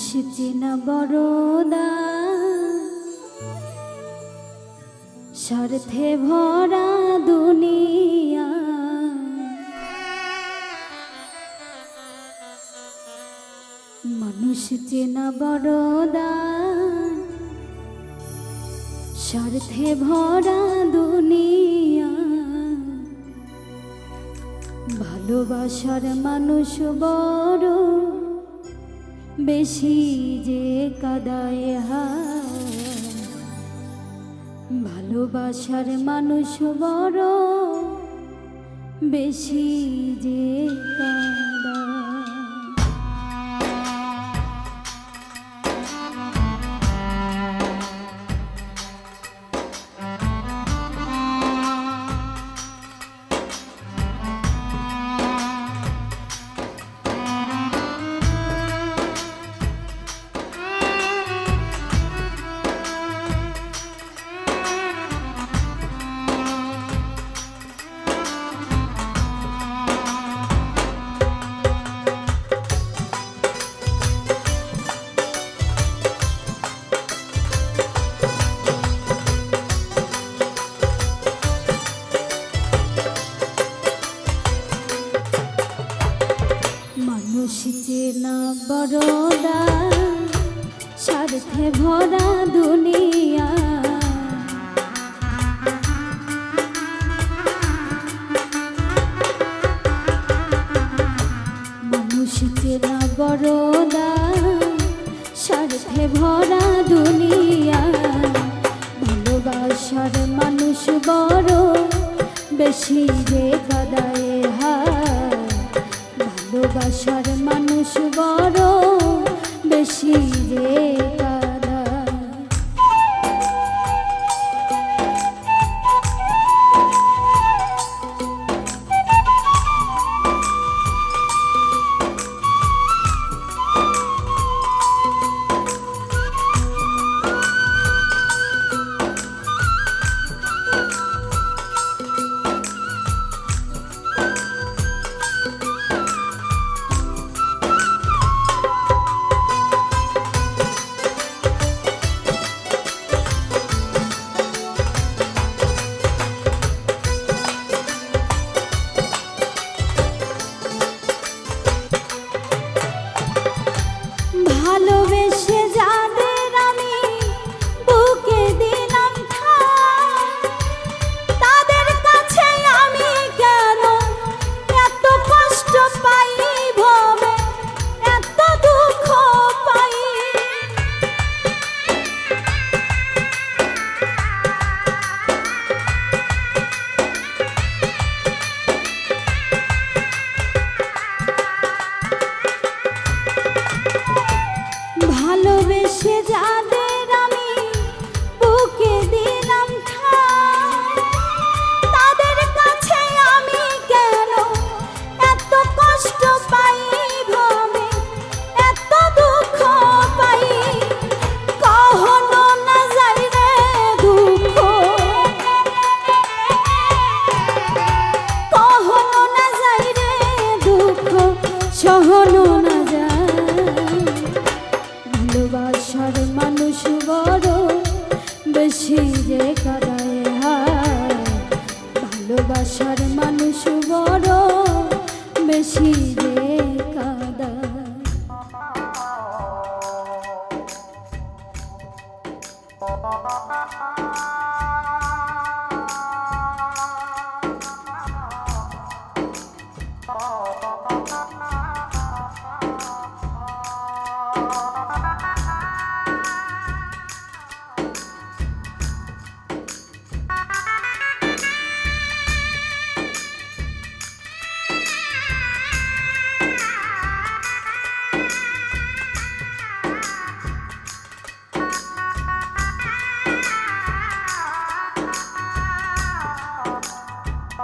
মানুষ চেনা বড়দা স্বার্থে ভরা দুনিয়া। মানুষ চেনা বড়দা স্বার্থে ভরা দুনিয়া। ভালোবাসার মানুষ বড়। বেশি যে কাদায় হা ভালোবাসার মানুষ বড় বেশি যে কাদায় মানুষ চেনা বড়দা স্বার্থে ভরা দুনিয়া। মানুষ চেনা বড়দা স্বার্থে ভরা দুনিয়া। ভালোবাসার মানুষ বড়, বেশি রে হায় ভালোবাসার মানুষ বড় বেশি রে।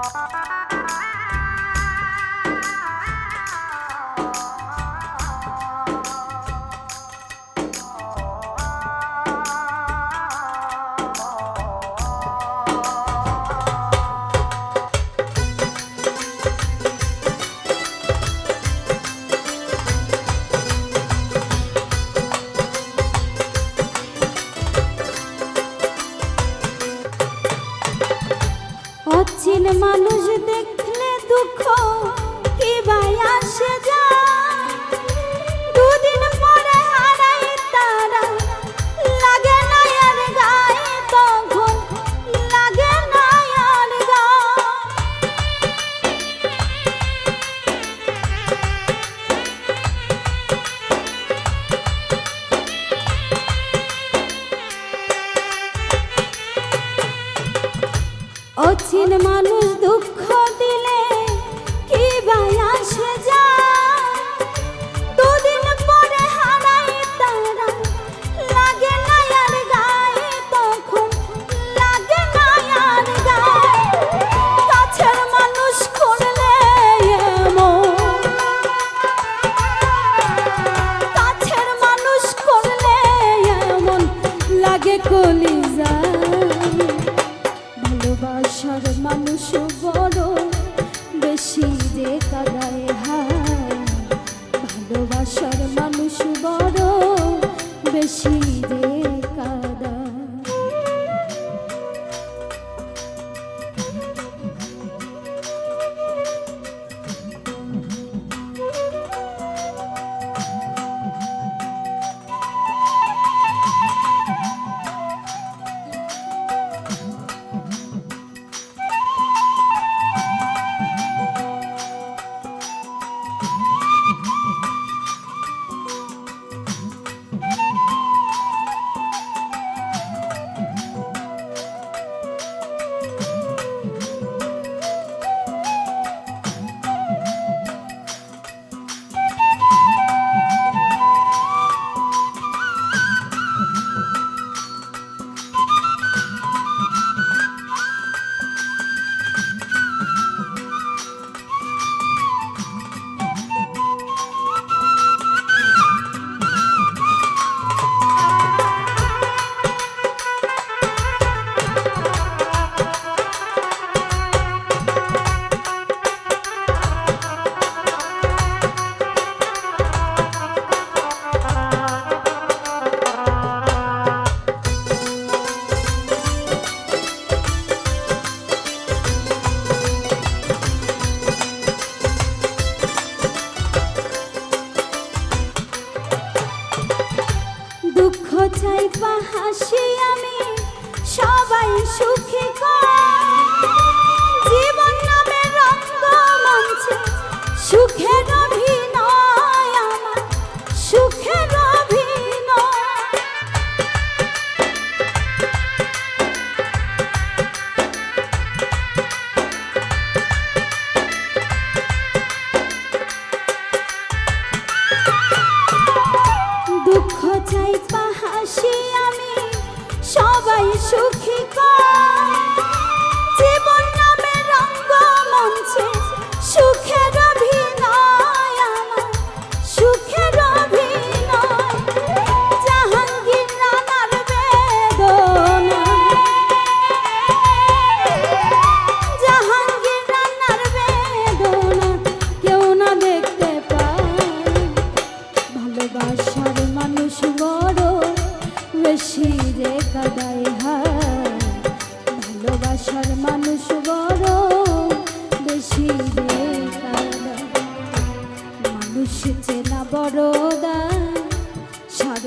Música অচিন মানুষ দুঃখ দিলে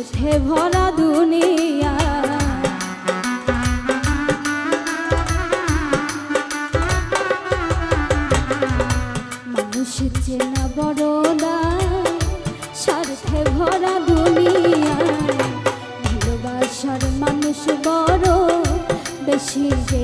মিথ্যে ভরা দুনিয়া। মানুষ চেনা বড় স্বার্থে ভরা দুনিয়া। ভালোবাসার মানুষ বড় বেশি যে